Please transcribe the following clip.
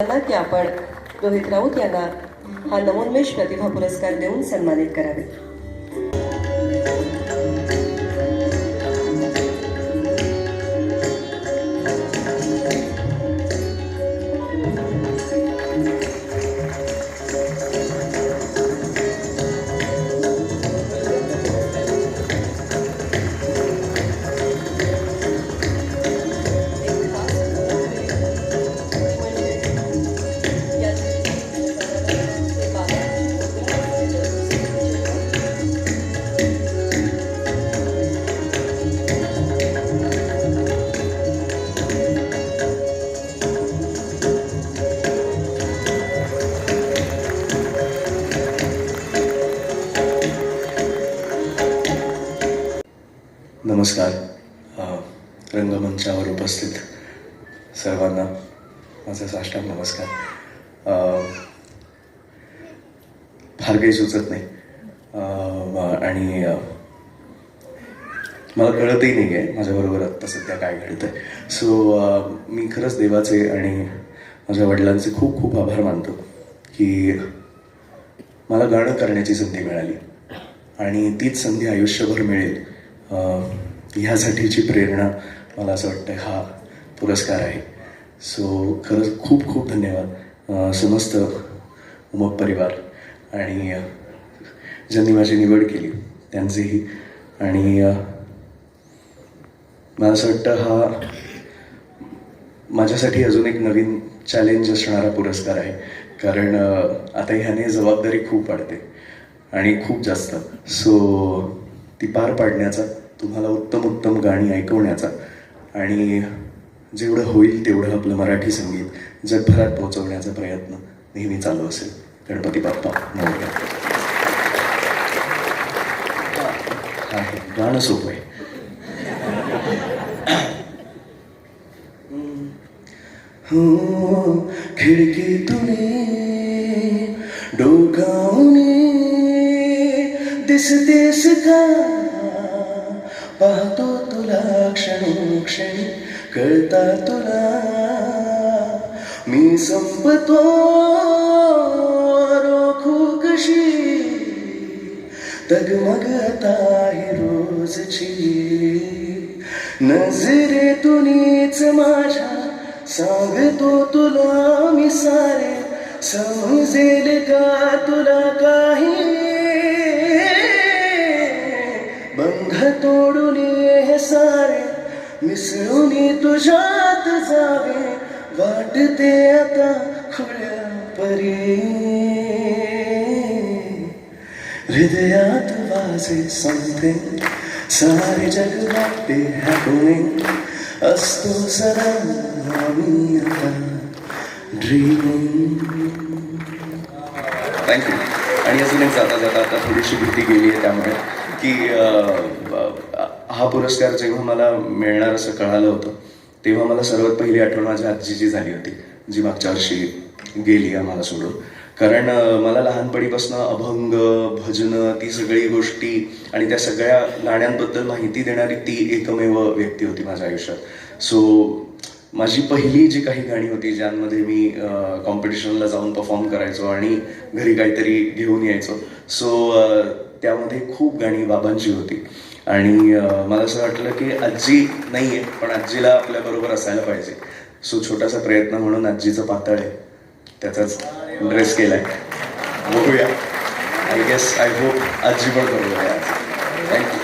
त्यांना की आपण रोहित राऊत यांना हा नवोन्मेष प्रतिभा पुरस्कार देऊन सन्मानित करावे. नमस्कार. रंगमंचावर उपस्थित सर्वांना माझा साष्टांग नमस्कार. फार काही सुचत नाही. आणि मला कळतही नाही आहे माझ्याबरोबर आत्ता सध्या काय घडतं आहे सो मी खरंच देवाचे आणि माझ्या वडिलांचे खूप खूप आभार मानतो की मला गाणं करण्याची संधी मिळाली. आणि तीच संधी आयुष्यभर मिळेल. अं, ह्यासाठीची प्रेरणा मला असं वाटतं हा पुरस्कार आहे. सो खरंच खूप खूप धन्यवाद. समस्त उमप परिवार आणि ज्यांनी माझी निवड केली त्यांचेही. आणि मला असं वाटतं हा माझ्यासाठी अजून एक नवीन चॅलेंज असणारा पुरस्कार आहे. कारण आता ह्याने जबाबदारी खूप वाढते आणि खूप जास्त. सो ती पार पाडण्याचा तुम्हाला उत्तम उत्तम गाणी ऐकवण्याचा. आणि जेवढं होईल तेवढं आपलं मराठी संगीत जगभरात पोहोचवण्याचा प्रयत्न नेहमी चालू असेल. गणपती बाप्पा मोरया हा, गाणं सोपं आहे. हो खिडकीतून दिस दिसतेस का? पाहतो तुला क्षणोक्षणी कळता तुला. मी संपतो रोखू कशी तगमगता ही रोजची. तुनीच माझ्या सांगतो तुला मी सारे समजेल का तुला काही? बंध तोडू सारे मिसळून तुझ्यात जावे वाटते आता खुल्या परी हृदयात वाजे समथिंग सारे जग वाटते हॅपनिंग असतो सदा आम्ही आता ड्रीमिंग थँक्यू आणि अजून एक जाता जाता आता थोडीशी भीती गेली आहे त्यामुळे की अं, हा पुरस्कार जेव्हा मला मिळणार असं कळालं होतं तेव्हा मला सर्वात पहिली आठवण माझ्या आजीची झाली होती जी मागच्या वर्षी गेली आम्हाला सोडून. कारण मला लहानपणीपासून अभंग भजनं ती सगळी गोष्टी आणि त्या सगळ्या गाण्यांबद्दल माहिती देणारी ती एकमेव व्यक्ती होती माझ्या आयुष्यात. सो माझी पहिली जी काही गाणी होती ज्यांमध्ये मी कॉम्पिटिशनला जाऊन परफॉर्म करायचो आणि घरी काहीतरी घेऊन यायचो. सो त्यामध्ये खूप गाणी बाबांची होती. आणि मला असं वाटलं की आजी नाही आहे पण आजीला आपल्याबरोबर असायला पाहिजे. सो छोटासा प्रयत्न म्हणून आजीचं पातळ आहे. त्याचाच ड्रेस केला आहे बघूया. आय गेस आय होप आजी पण बरोबर आहे